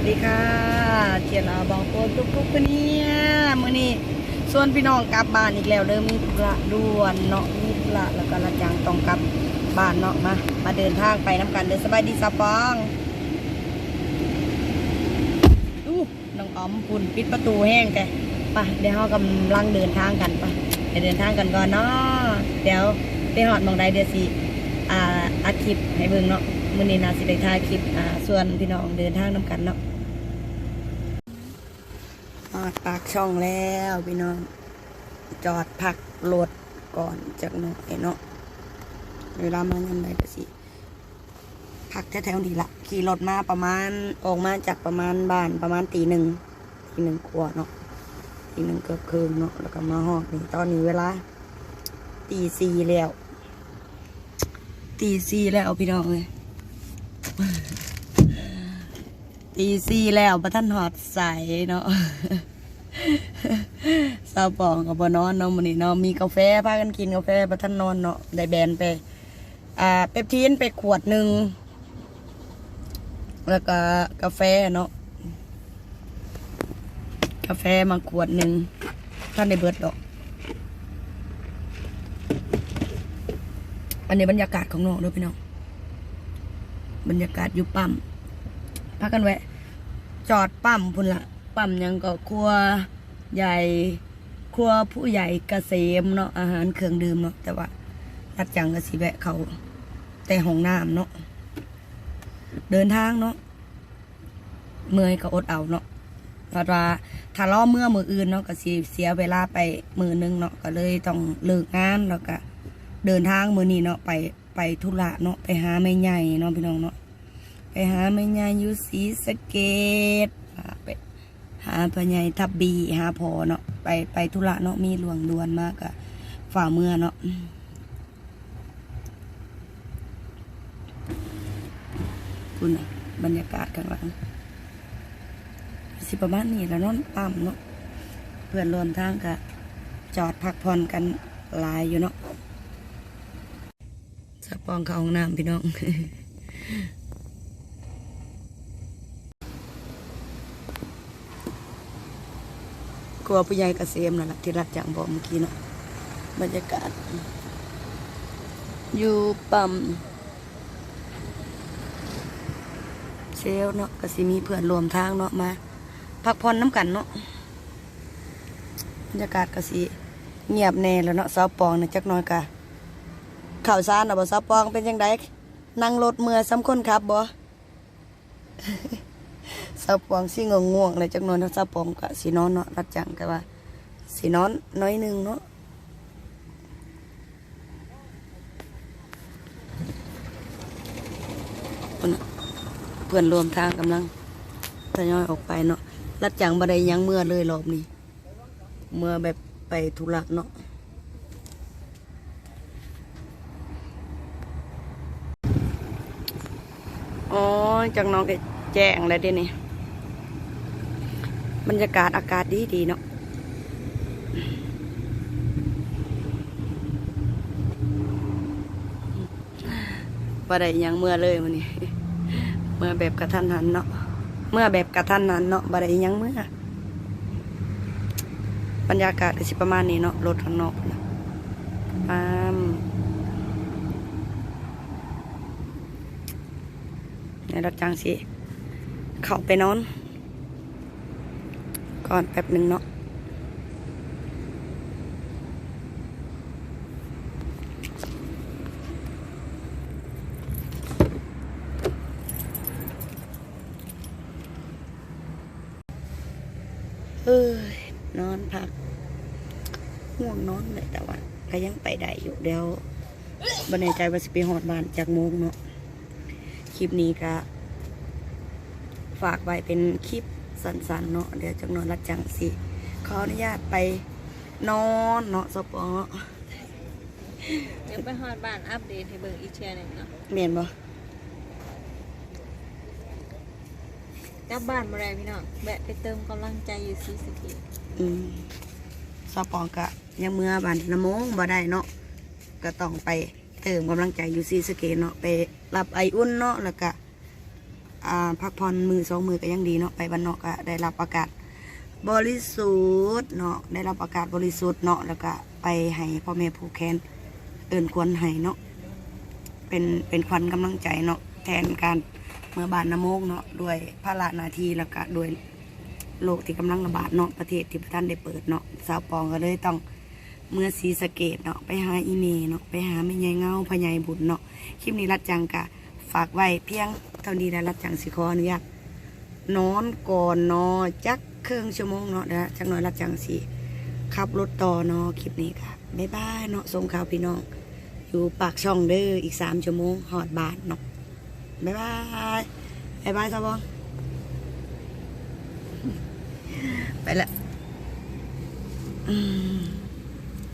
วัสดีค่ะเทียนอาบองคนทุกๆคนเนี่ยมื้อนี้ส่วนพี่น้องกลับบ้านอีกแล้วเด้อมีธุระด่วนเนาะมีธุระแล้วก็ละจังต้องกลับบ้านเนาะมามาเดินทางไปน้ำกันเดินสบายดีสะปองดูน้องอ๋อมปุ่นปิดประตูแห้งแกไปเดี๋ยวเรากำลังเดินทางกันไปไปเดินทางกันก่อนเนาะเดี๋ยวไปหอดมองใดเดี๋ยวสิอ่าอัดคลิปให้เบิ่งเนาะ มื้อนี้นาสิได้ถ่ายคลิปอ่าส่วนพี่น้องเดินทางนํกันเนาะมาปากช่องแล้วพี่น้อง จอดพักรถก่อนจากหน่อยเนาะเวลามางานใดก็สิพักแถวๆนี้ละขี่รถมาประมาณออกมาจากประมาณบ้านประมาณตีหนึ่งตีหนึ่งกว่าเนาะตีหนึ่งเกือบคืนเนาะแล้วก็มาห้องนี่ตอนนี้เวลาตีสี่แล้วตีสี่แล้วพี่น้องเลย ตีสี่แล้วประท่านหอดใสเนาะสาวปองกับบนอนเนาะมื้อนี้เนาะมีกาแฟพากันกินกาแฟประท่านนอนเนาะได้แบนไป อ่าเปปทีนไปขวดหนึ่งแล้วก็กาแฟเนาะกาแฟมาขวดหนึ่งท่านได้เบิดดอก อันนี้บรรยากาศของน้องเด้วยพี่น้อง บรรยากาศอยู่ปั๊มพักกันแวะ จอดปั๊มพุ่นละปั๊มยังก็ครัวใหญ่ครัวผู้ใหญ่เกษมเนาะอาหารเครื่องดื่มเนาะแต่ว่ารัดจังก็สิแวะเขาแต่ห้องน้ำเนาะเดินทางเนาะเมื่อยก็อดเอาเนาะเพราะว่าถ้าล้อเมื่อมืออื่นเนาะก็สิเสียเวลาไปมือหนึงเนาะก็เลยต้องเลิกงานแล้วก็เดินทางมือนี้เนาะไป ไปธุระเนาะไปหาแม่ใหญ่เนาะพี่น้องเนาะไปหาแม่ยายอยู่ศรีสะเกดไปหาพ่อใหญ่ทับบีหาพอเนาะไปไปธุระเนาะมีหลวงดวนมากอะฝ่าเมื่อเนาะคุณน่ะบรรยากาศข้างหลังสิประมาณนี้แล้วนอนปั๊มเนาะเพื่อนรวมทางกะจอดพักผ่อนกันหลายอยู่เนาะ สะปองเข้าห้องน้ำพี่น้องกลัวผู้ใหญ่เกษมนั่นแหละที่รักจังบอกเมื่อกี้เนาะบรรยากาศ อยู่ปั๊มเซลเนาะก็สิมีเพื่อนรวมทางเนาะมาพักผ่อนน้ำกันเนาะบรรยากาศก็สิเงียบแน่แล้วเนาะสาวปองเนี่ยจักน้อยกะ ข่าวสารเนะบ่สาปองเป็นยังไงนั่งรถเมื่อสำคนครับบ่สาปองสิงง่วงเลยจักหนอนสาปองกะสินอนเนาะรัดจังก็ว่าสินอนน้อยหนึงเนาะเพื่อนรวมทางกำลังทยอยออกไปเนาะรัดจังบ่ไดยังเมื่อเลยรอบนี้ เมื่อแบบไปธุระเนาะ อ๋อจังน้องก็แจ้งแล้วเดี๋ยวนี้บรรยากาศอากาศดีดีเนาะบ่ได้ยังเมื่อเลยมันนี้เมื่อแบบกระทันหันเนาะเมื่อแบบกระทันหันเนาะบ่ได้ยังเมื่อบรรยากาศก็สิประมาณนี้เนาะรถข้างนอกนะ ปามในรถจังสิ เข้าไปนอน ก่อนแป๊บหนึ่งเนาะเฮ้ยนอนพักง่วงนอนเลยแต่ว่าก็ยังไปได้อยู่เดี๋ยวบันในใจว่าสิไปหอดบ้านจากโมงเนาะ คลิปนี้ก็ฝากไว้เป็นคลิปสั้นๆเนาะเดี๋ยวจักหนอนรัดจังสิขออนุญาตไปนอนเนาะสปอเดี๋ยวไปฮอดบ้านอัปเดตให้เบิ่งอีกเช่นหนึ่งเนาะเมียนบ่กลับบ้านมาแล้วพี่น้องแวะไปเติมกำลังใจอยู่ซีสะเกีอืมสปอกะยังเมื่อบ้านนะโมงบ่ได้เนาะก็ต้องไป เติมกำลังใจอยู่ซีสเกตเนาะไปรับไออุ่นเนาะแล้วก็พักผ่อนมือสองมือก็ยังดีเนาะไปบ้านนอกก็ได้รับอากาศบริสุทธิ์เนาะได้รับอากาศบริสุทธิ์เนาะแล้วก็ไปให้พ่อแม่ผู้แคนเอินควรให้เนาะเป็นเป็นควันกำลังใจเนาะแทนการเมื่อบานน้ำโมกเนาะด้วยภาระหนาทีแล้วก็ด้วยโรคที่กำลังระบาดเนาะประเทศที่ประท่านได้เปิดเนาะสาวปองก็เลยต้อง เมื่อสีสะเกตเนาะไปหาอีเมเนาะไปหาแม่ยายเงาพญายบุญเนาะคลิปนี้รัดจังกะ ฝากไว้เพียงเท่านี้แล้วรัดจังสิขออนุญาตนอนก่อนนาะจักครึ่งชั่วโมงเนาะเดี๋ยวจักหน่อยรัดจังสิขับรถต่อเนาะคลิปนี้ค่ะบ๊ายบายเนาะส่งข่าวพี่น้อง อยู่ปากช่องเด้ออีกสามชั่วโมงหอดบาทเนาะบ๊ายบายบ๊ายบายสาวบองไปละอืม